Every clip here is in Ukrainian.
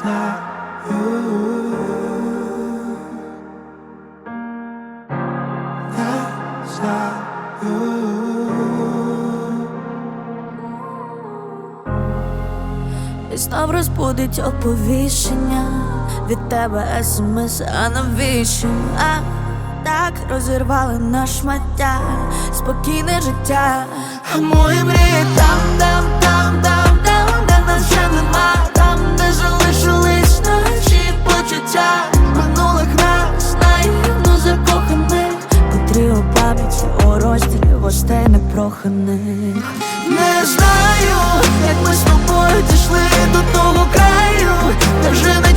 І знов розбудить оповіщення від тебе смс, а навіщо? А так розірвали на шмаття спокійне життя. А мої мрії там, там, там, там, там, де нас вже нема, почуття минулих нас наївно закоханих, котрі у пам'яті у гостей непроханих. Не знаю, як ми з тобою дійшли до того краю, де вже не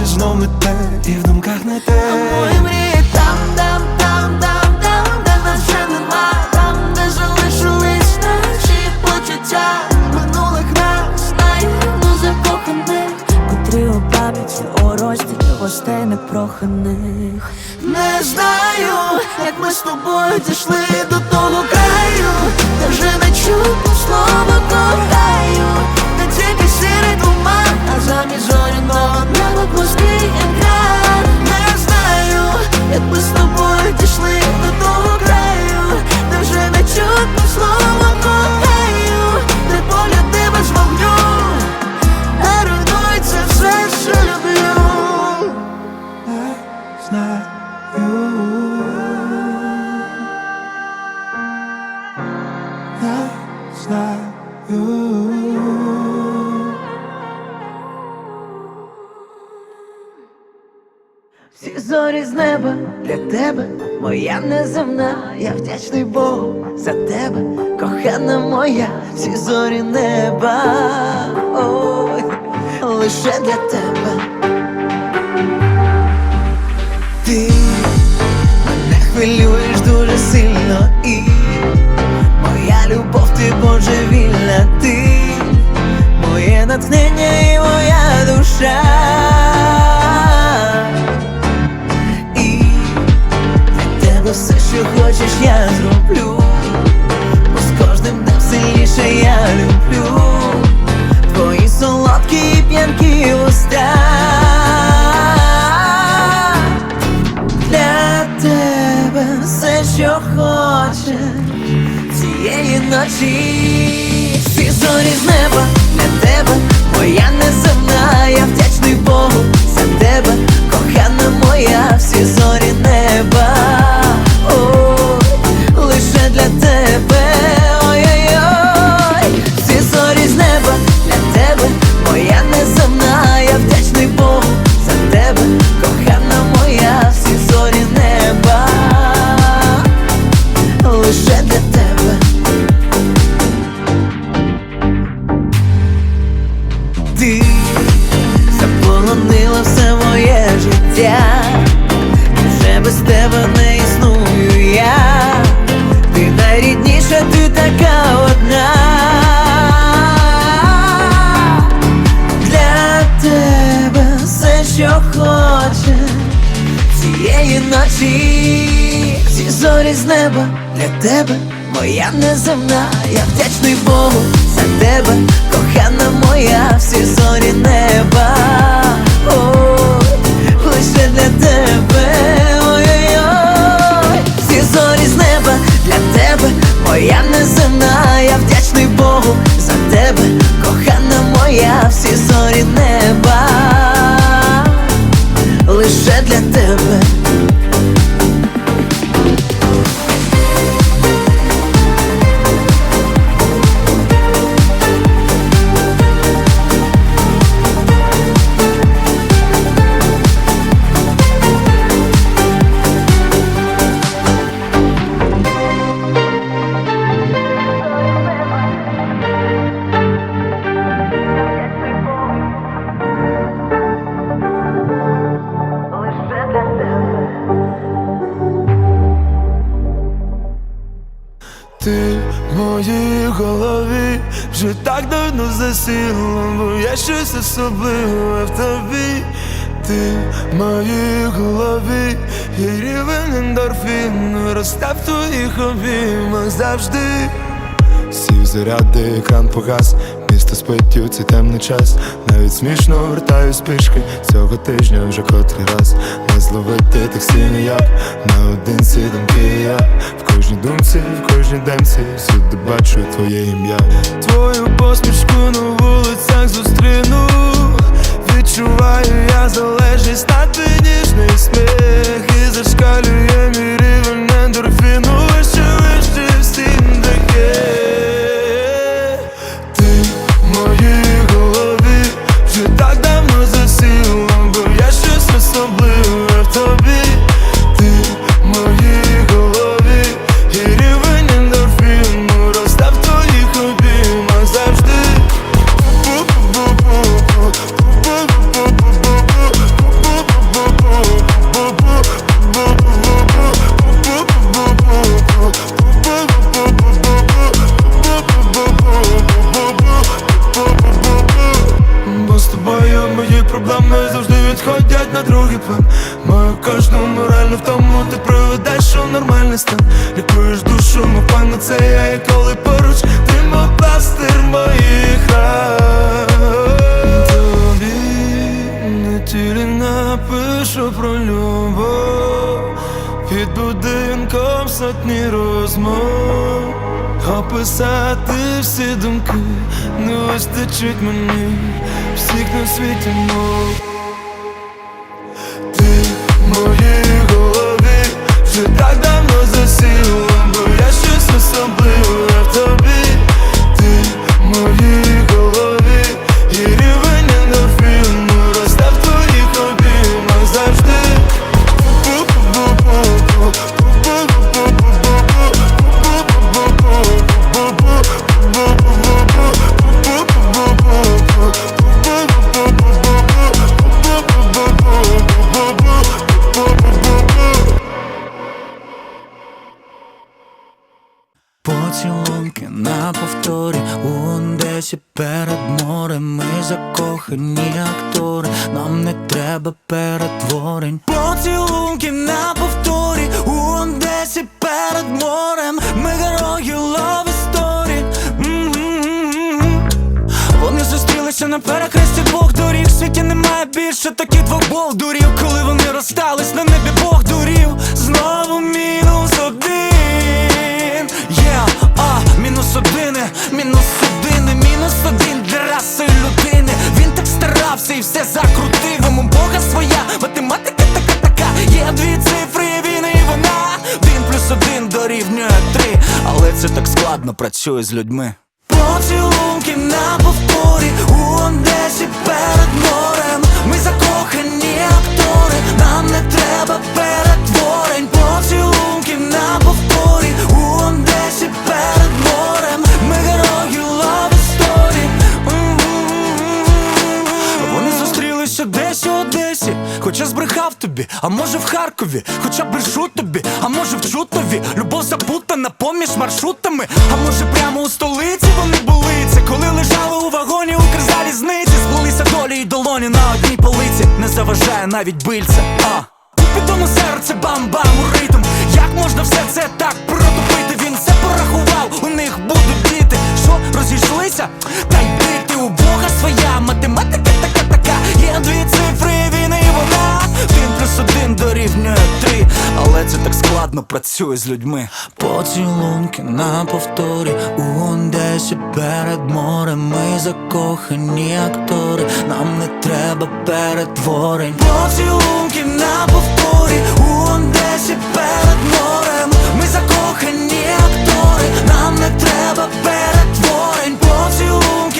серці знов не те, і в думках не те. Мої мрії там, там, там, там, там, де нас вже нема, там, де залишились наші почуття минулих нас наївно закоханих, котрі у пам'яті у розділі гостей непроханих. Не знаю, як ми з тобою дійшли до того краю, де вже не чутно слово кохаю, замість зоряного неба пустий екран. Не знаю, як ми з тобою дійшли до того краю, де вже не чутно слово зорі з неба для тебе, моя неземна, я вдячний Богу за тебе, кохана моя, всі зорі неба, ой, лише для тебе. Ти мене хвилюєш дуже сильно і моя любов, ти божевільна, ти моє натхнення і моя душа. Все, що хочеш, я зроблю. Бо з кожним днем сильніше я люблю твої солодкі і п'янкі уста. Для тебе все, що хочеш цієї ночі, всі зорі з неба для тебе, моя неземна, я вдячний Богу за тебе, кохана моя, всі зорі неба, цієї ночі, всі зорі з неба для тебе, моя неземна, я вдячний Богу за тебе, кохана моя, всі зорі неба, лише для тебе, всі зорі з неба для тебе, моя неземна, я вдячний Богу за тебе, кохана моя, всі зорі неба, лише для тебе. Щось особливе в тобі. Ти в моїй голові, і рівень ендорфіну росте в твоїх обіймах завжди. Сів заряди, екран погас, місто спить у цей темний час. Навіть смішно вертаю спішки цього тижня вже котрий раз Не зловити таксі ніяк, наодинці думки я В кожній думці, в кожній демці, всюди бачу твоє ім'я. Твою посмішку на вулицях зустріну. Відчуваю я залежність твій ніжний сміх І зашкалює мій рівень ендорфіну вистачить мені всіх на світі на перехресті двох доріг. В світі немає більше таких двох болдурів. Коли вони розстались, на небі Бог дурів. Знову мінус один. Yeah, а, мінус одини, мінус одини, мінус один для раси людини. Він так старався і все закрутив. Йому Бога своя, математика така така. Є дві цифри, він і вона. Один плюс один дорівнює три. Але це так складно працює з людьми. Поцілунки на повторі у Одесі перед морем. Ми закохані актори, нам не треба перетворень. Поцілунки на повторі у Одесі перед морем. Ми герої love story. Вони зустрілися десь Одесі, хоча збрехав тобі, а може в Харкові, хоча брешу тобі, а може в Чутові Любов запутана поміж маршрутами, а може прямо у столиці вони були. Це коли лежали у вагоні у Укрзалізниці, сплелися долі і долоні на одній полиці, не заважає навіть бильце. А. Підомо серце бам-бам у ритм. Як можна все це так протупити? Він все порахував, у них будуть діти. Що, розійшлися? Та йди ти у Бога своя. Математика така така Є дві цифри, плюс один дорівнює три. Але це так складно працює з людьми. Поцілунки на повторі. У Одесі перед морем Ми закохані актори. Нам не треба перетворень. Поцілунки на повторі. У Одесі перед морем Ми закохані актори. Нам не треба перетворень. Поцілунки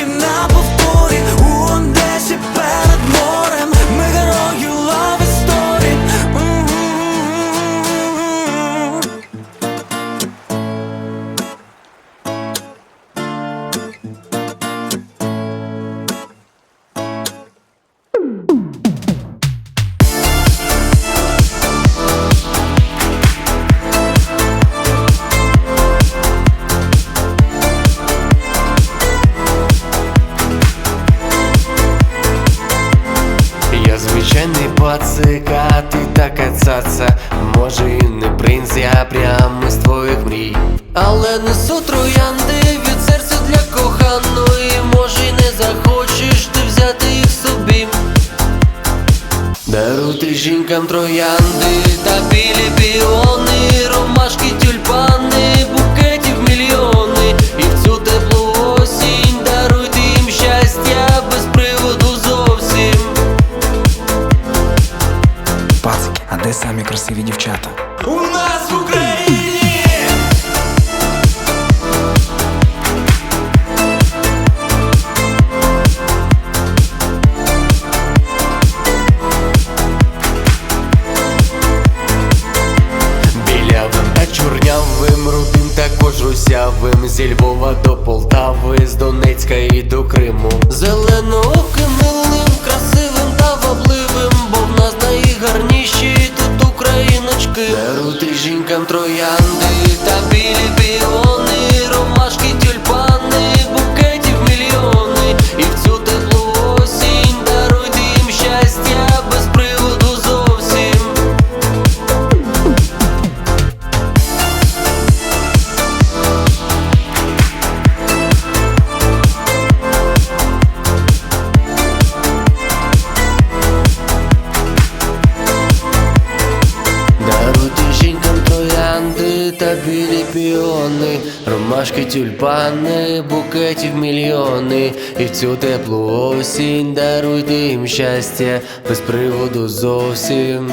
пацика, ти така цаца Може і не принц, я прямо з твоїх мрій. Але троянди від серця для коханої. Може й не захочеш ти взяти їх собі? Даруйте жінкам троянди та білі піони, ромашки, красиві дівчата? У нас в Україні! Білявим та чорнявим, рудим також русявим. Зі Львова до Полтави, з Донецька і до Криму. Зеленооким, та піони, ромашки, тюльпани, букетів мільйони, і в цю теплу осінь даруйте їм щастя без приводу зовсім.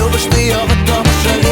Одесі. Любиш ти його, тому що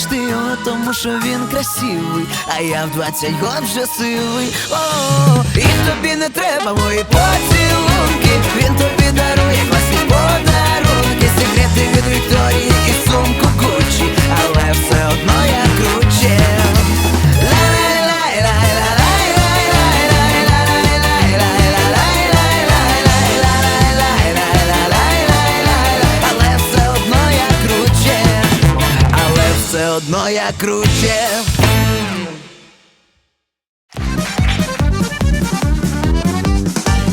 Любиш ти його, тому що він красивий, а я в 20 год вже сивий. О, і тобі не треба мої поцілунки. Він тобі дарує класні подарунки, секрети від Вікторії і сумку Гуччі, але все одно я круче. Все одно я круче.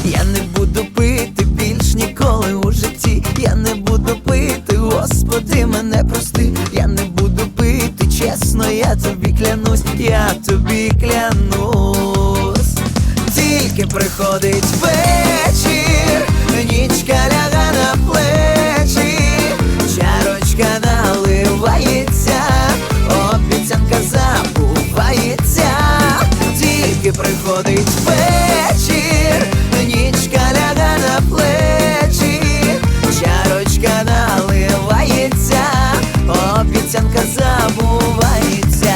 Я не буду пити більш ніколи у житті. Я не буду пити, господи, мене прости. Я не буду пити, чесно, я тобі клянусь, я тобі клянусь. Тільки приходить вечір, нічка ляга на плечі, приходить вечір, нічка ляга на плечі, чарочка наливається, обіцянка забувається.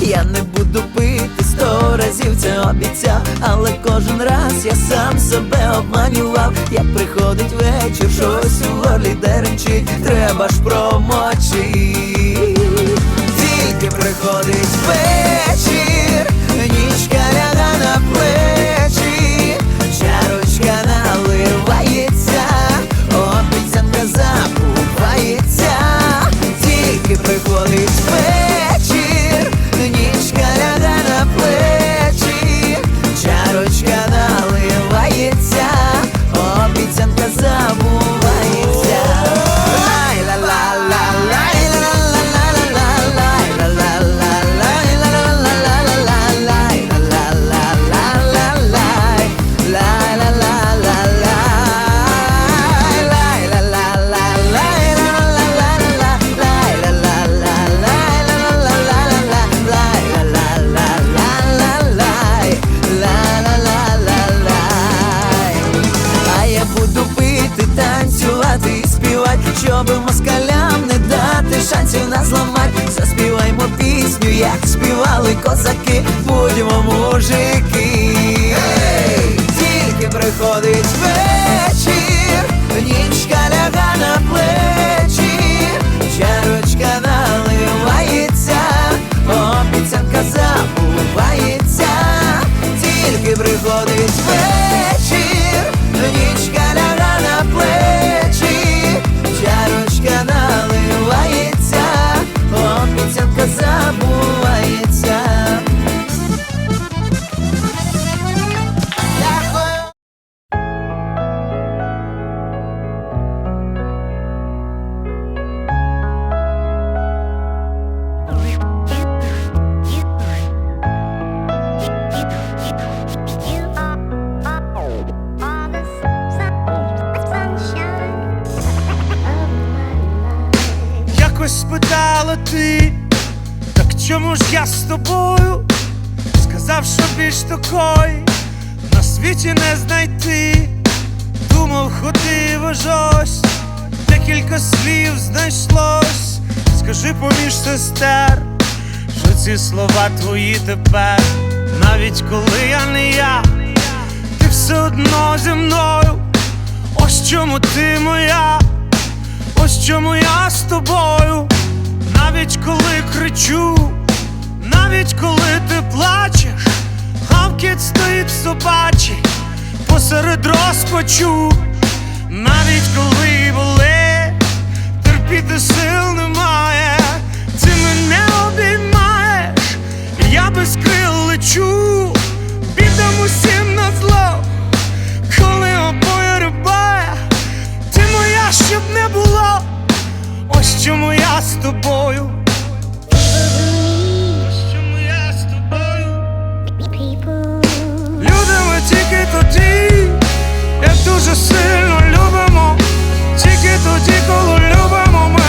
Я не буду пити сто разів це обіцяв, але кожен раз я сам себе обманював. Як приходить вечір, щось у горлі деренчить, треба ж промочити. Тільки приходить такої на світі не знайти. Думав, ходив аж ось, декілька слів знайшлось. Скажи поміж сестер, що ці слова твої тепер, навіть коли я не я, ти все одно зі мною. Ось чому ти моя. Ось чому я з тобою, навіть коли кричу, навіть коли ти плачеш, гавкіт стоїть собачий посеред розпачу, навіть коли болить, терпіти сил немає, ти мене обіймаєш, я без крил лечу, бідам усім на зло, коли обоє рибає. Ти моя, щоб не було, ось чому я з тобою. Тільки тоді, як дуже сильно любимо, тільки тоді, коли любимо, ми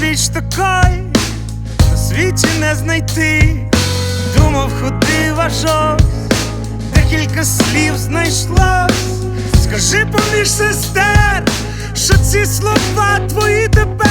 Більш такої на світі не знайти. Думав, ходив аж ось, декілька слів знайшлось. Скажи поміж сестер, що ці слова твої тепер.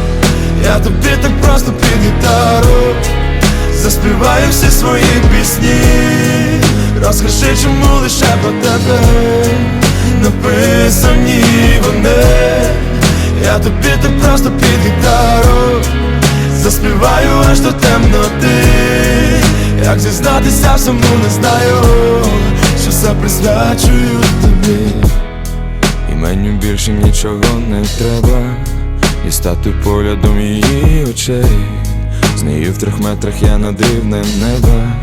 я тобі так просто під гітару. Заспіваю всі свої пісні. Розкажи, чому лише про тебе. Написані вони. Я тобі так просто під гітару. Заспіваю аж до темноти. Як зізнатися всьому не знаю Що все присвячую тобі. І мені більше нічого не треба Дістати поглядом її очей. З нею в трьох метрах я на дивне неба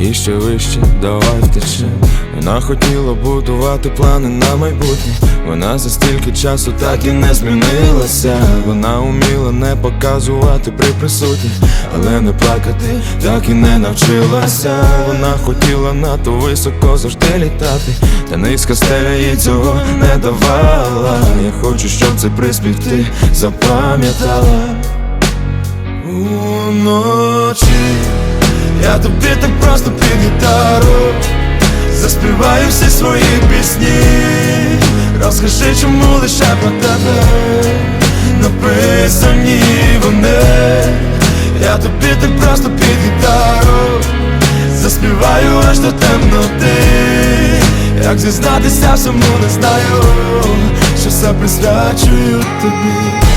І ще вище, давай втечем Вона хотіла будувати плани на майбутнє. Вона за стільки часу так і не змінилася. Вона уміла не показувати при присутніх Але не плакати так і не навчилася. Вона хотіла надто високо завжди літати Та низька стеля їй цього не давала. Я хочу, щоб цей приспів ти запам'ятала. Уночі я тобі так просто під гітару Заспіваю всі свої пісні. Розкажи, чому лише про тебе Написані вони. Я тобі так просто під гітару Заспіваю аж до темноти. Як зізнатися всьому не знаю Що все присвячую тобі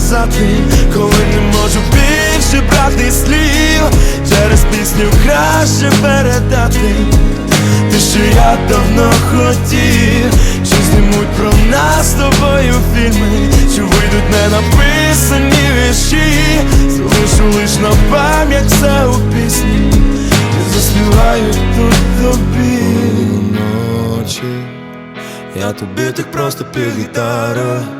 сказати, коли не можу більше брати слів, через пісню краще передати. Те, що я давно хотів, що знімуть про нас з тобою фільми, що вийдуть не написані вірші, залишу лиш на пам'ять все у пісні, і заспіваю тут тобі вночі. Я тобі так просто під гітару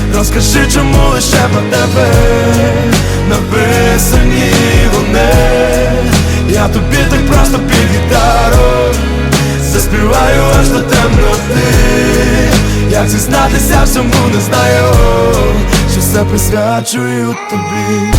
Розкажи, чому лише про тебе Написані вони? Я тобі так просто під гітару Заспіваю аж до темноти. Як зізнатися всьому не знаю Що все присвячую тобі